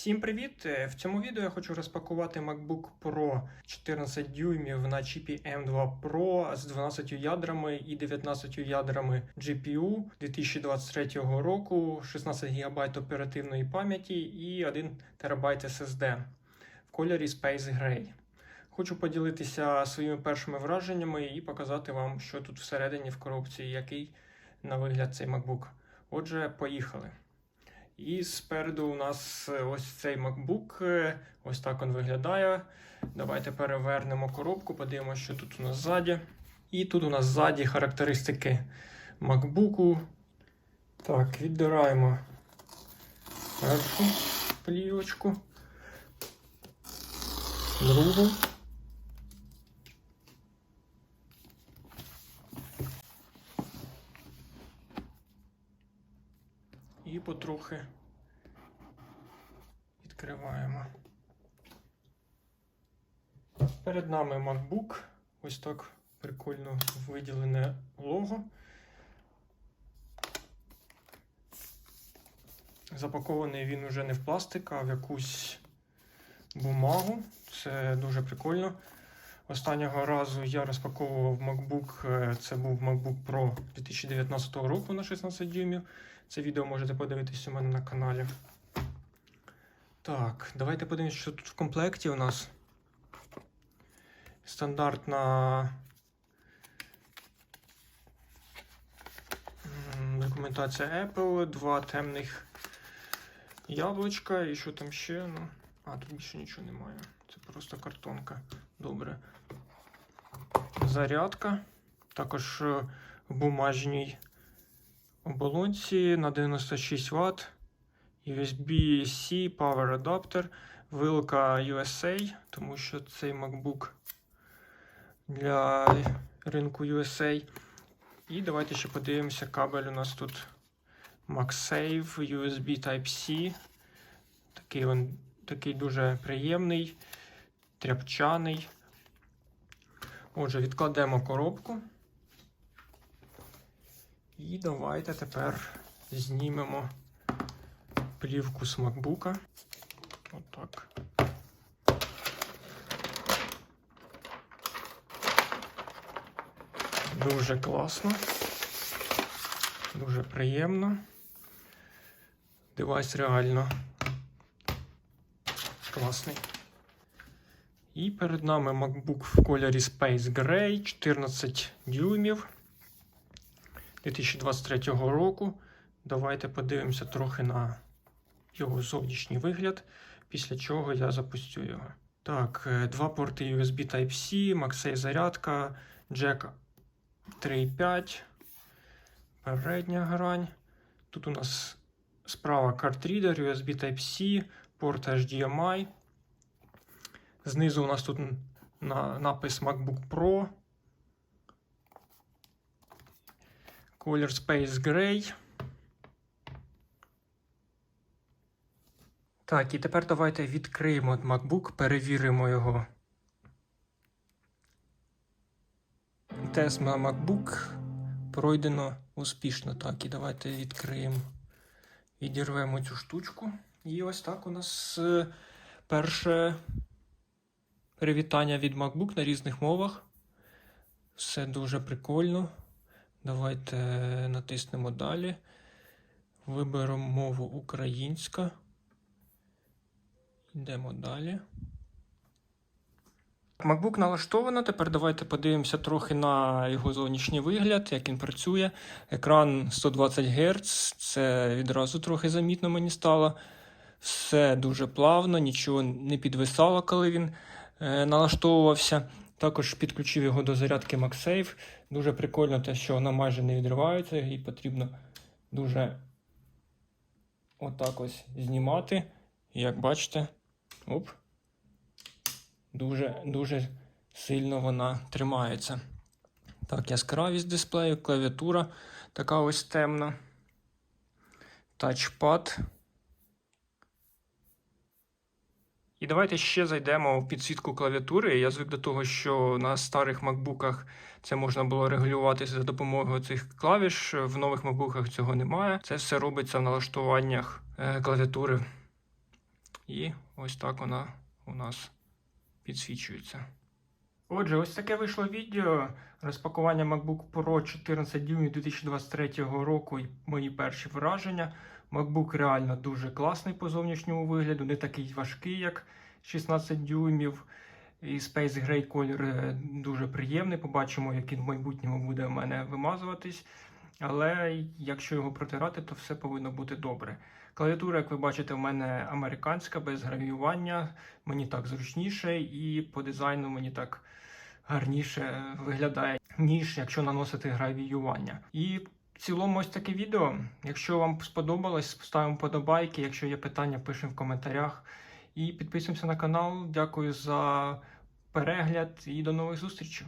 Всім привіт! Е, В цьому відео я хочу розпакувати MacBook Pro 14 дюймів на чіпі M2 Pro з 12 ядрами і 19 ядрами GPU 2023 року, 16 ГБ оперативної пам'яті і 1 ТБ SSD в кольорі Space Gray. Хочу поділитися своїми першими враженнями і показати вам, що тут всередині в коробці, який на вигляд цей MacBook. Отже, поїхали. І спереду у нас е, ось цей MacBook. е, Ось так він виглядає. Давайте перевернемо коробку, подивимося, що тут у нас ззаді. І тут у нас ззаді характеристики MacBook. Так, віддираємо першу плівочку. Другу. І потрохи відкриваємо. Перед нами MacBook. Ось так прикольно виділене лого. Запакований він уже не в пластик, а в якусь бумагу. Це дуже прикольно. Останнього разу я розпаковував MacBook. е, Це був MacBook Pro 2019 року на 16 дюймів. Це відео можете подивитись у мене на каналі. Так, давайте подивимось, що тут в комплекті у нас. Стандартна документація Apple, два темних яблучка і що там ще. Ну, а, тут більше нічого немає. Це просто картонка. Добре. Зарядка. Також е, бумажній оболонці на 96 Вт. USB-C Power Adapter, вилка USA, тому що цей MacBook для ринку USA. І давайте ще подивимося, кабель у нас тут MagSafe, USB Type-C. Такий він такий дуже приємний, тряпчаний. Отже, відкладемо коробку. І давайте тепер знімемо плівку з MacBook. Отак. Дуже класно. Дуже приємно. Девайс реально класний. І перед нами MacBook в кольорі Space Gray 14 дюймів 2023 року. Давайте подивимося трохи на його зовнішній вигляд, після чого я запустю його. Так, е, два порти USB Type-C, MagSafe зарядка, Jack 3.5, передня грань. Тут у нас справа картрідер, USB Type-C, порт HDMI. Знизу у нас тут на, напис MacBook Pro. Колір Space Gray. Так, і тепер давайте відкриємо MacBook, перевіримо його. Тест на MacBook пройдено успішно. Так, і давайте відкриємо, відірвемо цю штучку. І ось так у нас е, перше привітання від MacBook на різних мовах. Все дуже прикольно. Давайте натиснемо далі. Виберемо мову українська. Йдемо далі. MacBook налаштовано. Тепер давайте подивимося трохи на його зовнішній вигляд, як він працює. Екран 120 Гц, це відразу трохи замітно мені стало. Все дуже плавно, нічого не підвисало, коли він е, налаштовувався. Також підключив його до зарядки MagSafe. Дуже прикольно те, що вона майже не відривається, і потрібно дуже отак ось знімати. І як бачите, оп, дуже, дуже сильно вона тримається. Так, яскравість дисплею, клавіатура така ось темна. Тачпад. І давайте ще зайдемо в підсвітку клавіатури. Я звик до того, що на старих макбуках це можна було регулювати за допомогою цих клавіш. В нових макбуках цього немає. Це все робиться в налаштуваннях е, клавіатури. І ось так вона у нас підсвічується. Отже, ось таке вийшло відео розпакування MacBook Pro 14 дюймів 2023 року і мої перші враження. MacBook реально дуже класний по зовнішньому вигляду, не такий важкий, як 16 дюймів. І Space Gray колір е, дуже приємний. Побачимо, як він в майбутньому буде в мене вимазуватись. Але якщо його протирати, то все повинно бути добре. Клавіатура, як ви бачите, в мене американська, без гравіювання. Мені так зручніше, і по дизайну мені так гарніше виглядає, ніж якщо наносити гравіювання. І цілому ось таке відео. Якщо вам сподобалось, ставимо подобайки. Якщо є питання, пишемо в коментарях. І підписуємося на канал. Дякую за перегляд і до нових зустрічей.